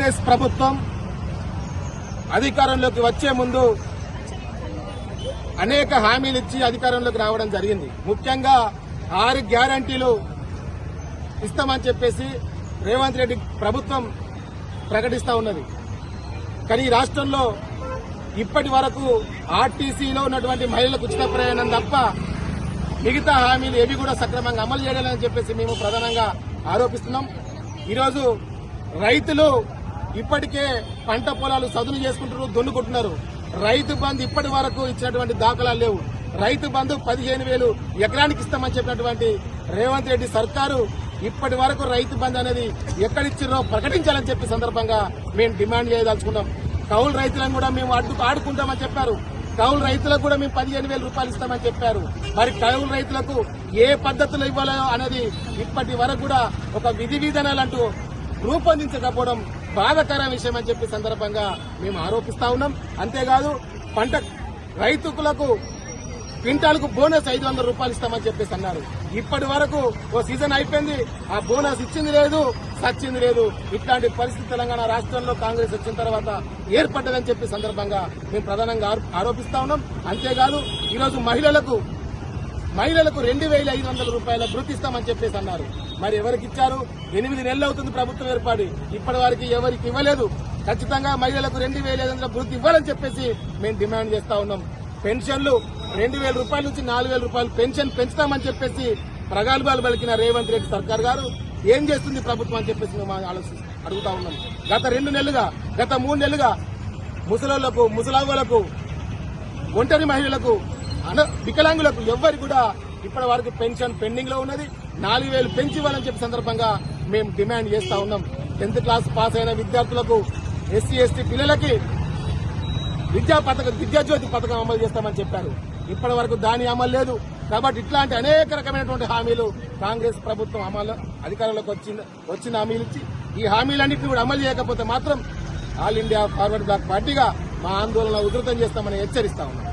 కాంగ్రెస్ ప్రభుత్వం అధికారంలోకి వచ్చే ముందు అనేక హామీలు ఇచ్చి అధికారంలోకి రావడం జరిగింది. ముఖ్యంగా ఆరు గ్యారంటీలు ఇస్తామని చెప్పేసి రేవంత్ రెడ్డి ప్రభుత్వం ప్రకటిస్తా ఉన్నది. కానీ ఈ రాష్ట్రంలో ఇప్పటి వరకు ఆర్టీసీలో ఉన్నటువంటి మహిళలకు ఉచిత ప్రయాణం తప్ప మిగతా హామీలు ఏవి కూడా సక్రమంగా అమలు చేయలేదని చెప్పేసి మేము ప్రధానంగా ఆరోపిస్తున్నాం. ఈరోజు రైతులు ఇప్పటికే పంట పొలాలు సదును చేసుకుంటున్నారు దున్నుకుంటున్నారు రైతు బంధు ఇప్పటి వరకు ఇచ్చినటువంటి దాఖలాలు లేవు. రైతు బంధు పదిహేను వేలు ఎకరానికి ఇస్తామని చెప్పినటువంటి రేవంత్ రెడ్డి సర్కారు ఇప్పటి వరకు రైతు బంధు అనేది ఎక్కడిచ్చిరో ప్రకటించాలని చెప్పి సందర్భంగా మేము డిమాండ్ చేయదలుచుకున్నాం. కౌలు రైతులను కూడా మేము అడ్డు ఆడుకుంటామని చెప్పారు. కౌలు రైతులకు కూడా మేము పదిహేను వేల రూపాయలు ఇస్తామని చెప్పారు. మరి కౌలు రైతులకు ఏ పద్ధతులు ఇవ్వాలో అనేది ఇప్పటి వరకు కూడా ఒక విధి విధానాలు అంటూ రూపొందించకపోవడం బాధకర విషయం అని చెప్పి సందర్భంగా మేము ఆరోపిస్తా ఉన్నాం. అంతేకాదు పంట రైతులకు క్వింటాలకు బోనస్ ఐదు వందల రూపాయలు ఇస్తామని చెప్పేసి అన్నారు. ఇప్పటి వరకు ఓ సీజన్ అయిపోయింది. ఆ బోనస్ ఇచ్చింది లేదు సచ్చింది లేదు. ఇట్లాంటి పరిస్థితి తెలంగాణ రాష్ట్రంలో కాంగ్రెస్ వచ్చిన తర్వాత ఏర్పడ్డదని చెప్పి సందర్భంగా మేము ప్రధానంగా ఆరోపిస్తా ఉన్నాం. అంతేకాదు ఈరోజు మహిళలకు మహిళలకు రెండు వేల ఐదు వందల రూపాయల బృతిస్తామని చెప్పేసి అన్నారు. మరి ఎవరికి ఇచ్చారు? ఎనిమిది నెలలు అవుతుంది ప్రభుత్వం ఏర్పాటు. ఇప్పటి వరకు ఎవరికి ఇవ్వలేదు. ఖచ్చితంగా మహిళలకు రెండు వేల ఐదు వందల వృత్తి ఇవ్వాలని చెప్పేసి మేము డిమాండ్ చేస్తా ఉన్నాం. పెన్షన్లు రెండు వేల రూపాయల నుంచి నాలుగు వేల రూపాయలు పెన్షన్ పెంచుతామని చెప్పేసి ప్రగల్భాలు పలికిన రేవంత్ రెడ్డి సర్కార్ గారు ఏం చేస్తుంది ప్రభుత్వం అని చెప్పేసి మేము ఆలోచి అడుగుతా ఉన్నాం. గత రెండు నెలలుగా గత మూడు నెలలుగా ముసలోళ్ళకు ముసలావులకు ఒంటరి మహిళలకు అన వికలాంగులకు ఎవ్వరు కూడా ఇప్పటి వరకు పెన్షన్ పెండింగ్లో ఉన్నది. నాలుగు వేలు పెంచి ఇవ్వాలని చెప్పి సందర్భంగా మేము డిమాండ్ చేస్తా ఉన్నాం. టెన్త్ క్లాస్ పాస్ అయిన విద్యార్థులకు ఎస్సీ ఎస్టీ పిల్లలకి విద్యా పథకం విద్యాజ్యోతి పథకం అమలు చేస్తామని చెప్పారు. ఇప్పటి వరకు దాని అమలు లేదు. కాబట్టి ఇట్లాంటి అనేక రకమైనటువంటి హామీలు కాంగ్రెస్ ప్రభుత్వం అమలు అధికారంలోకి వచ్చిన వచ్చిన హామీలు ఇచ్చి ఈ హామీలన్నింటినీ కూడా అమలు చేయకపోతే మాత్రం ఆల్ ఇండియా ఫార్వర్డ్ బ్లాక్ పార్టీగా మా ఆందోళన ఉధృతం చేస్తామని హెచ్చరిస్తా ఉన్నాం.